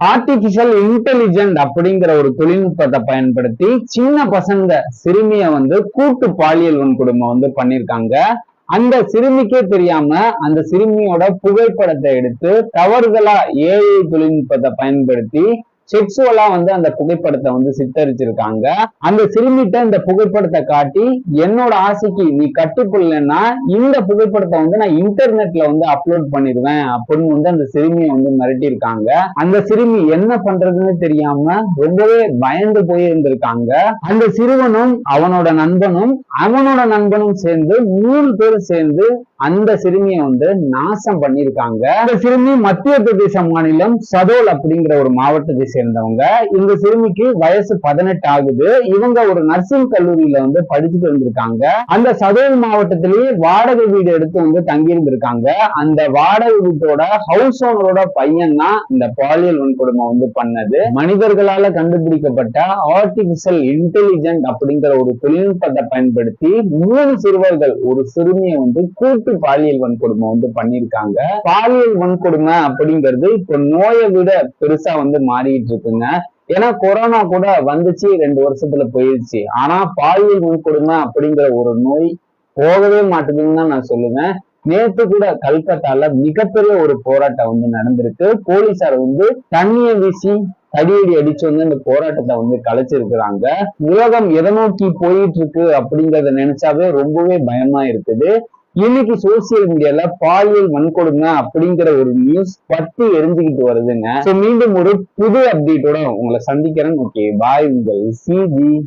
Artificial intelligent அப்படிங்கிற ஒரு தொழில்நுட்பத்தை பயன்படுத்தி சின்ன பசங்க சிறுமிய வந்து கூட்டு பாலியல் வன்கொடுமை வந்து பண்ணிருக்காங்க. அந்த சிறுமிக்கே தெரியாம அந்த சிறுமியோட புகைப்படத்தை எடுத்து தவறுதலா ஏஐ தொழில்நுட்பத்தை பயன்படுத்தி செக்ஸுவலா வந்து அந்த புகைப்படத்தை வந்து சித்தரிச்சிருக்காங்க. அந்த சிறுமிட்ட இந்த புகைப்படத்தை காட்டி என்னோட ஆசைக்கு நீ கட்டுப்படலைன்னா இந்த புகைப்படத்தை வந்து நான் இன்டர்நெட்ல வந்து அப்லோட் பண்ணிடுவேன் அப்படின்னு வந்து அந்த சிறுமியை வந்து மிரட்டியிருக்காங்க. அந்த சிறுமி என்ன பண்றதுன்னு தெரியாம ரொம்பவே பயந்து போய் இருந்திருக்காங்க அந்த சிறுவனும் அவனோட நண்பனும் அவனோட நண்பனும் சேர்ந்து மூணு பேர் சேர்ந்து அந்த சிறுமியை வந்து நாசம் பண்ணியிருக்காங்க. அந்த சிறுமி மத்திய பிரதேச மாநிலம் சதோல் அப்படிங்கிற ஒரு மாவட்டத்தை சேர்ந்தவங்க. இந்த சிறுமிக்கு வயசு பதினெட்டு ஆகுது. இவங்க ஒரு நர்சிங் கல்லூரியில வந்து படிச்சுட்டு வந்திருக்காங்க. அந்த சதோல் மாவட்டத்திலேயே வாடகை வீடு எடுத்து வந்து தங்கி இருந்திருக்காங்க அந்த வாடகை வீட்டோட ஹவுஸ் ஓனரோட பையன் தான் இந்த பாலியல் வன்கொடுமை வந்து பண்ணது. மனிதர்களால கண்டுபிடிக்கப்பட்ட ஆர்டிபிஷியல் இன்டெலிஜென்ட் அப்படிங்கிற ஒரு தொழில்நுட்பத்தை பயன்படுத்தி மூணு சிறுவர்கள் ஒரு சிறுமியை வந்து கூட்டு பாலியல் வன்கொடுமை வந்து பண்ணியிருக்காங்க. பாலியல் வன்கொடுமை அப்படிங்கிறது இப்ப நோயை விட பெருசா வந்து மாறிட்டு இருக்குங்க. ஏன்னா கொரோனா கூட வந்துச்சு ரெண்டு வருஷத்துல போயிருச்சு. ஆனா பாலியல் வன்கொடுமை அப்படிங்கிற ஒரு நோய் போகவே மாட்டுதுன்னு தான் நான் சொல்லுவேன். நேத்து கூட கல்கத்தால மிகப்பெரிய ஒரு போராட்டம் வந்து நடந்திருக்கு. போலீசார் வந்து தண்ணியை வீசி தடியடி அடிச்சு வந்து இந்த போராட்டத்தை வந்து கலைச்சிருக்கிறாங்க. உலகம் எதை நோக்கி போயிட்டு இருக்கு அப்படிங்கறத நினைச்சாவே ரொம்பவே பயமா இருக்குது. இன்னைக்கு சோசியல் மீடியால பாலியல் வன்கொடுமை அப்படிங்கிற ஒரு நியூஸ் பத்தி எரிஞ்சுக்கிட்டு வருதுங்க. மீண்டும் ஒரு புது அப்டேட்டோட உங்களை சந்திக்கிறேன். ஓகே பாய் உங்கள் சிஜி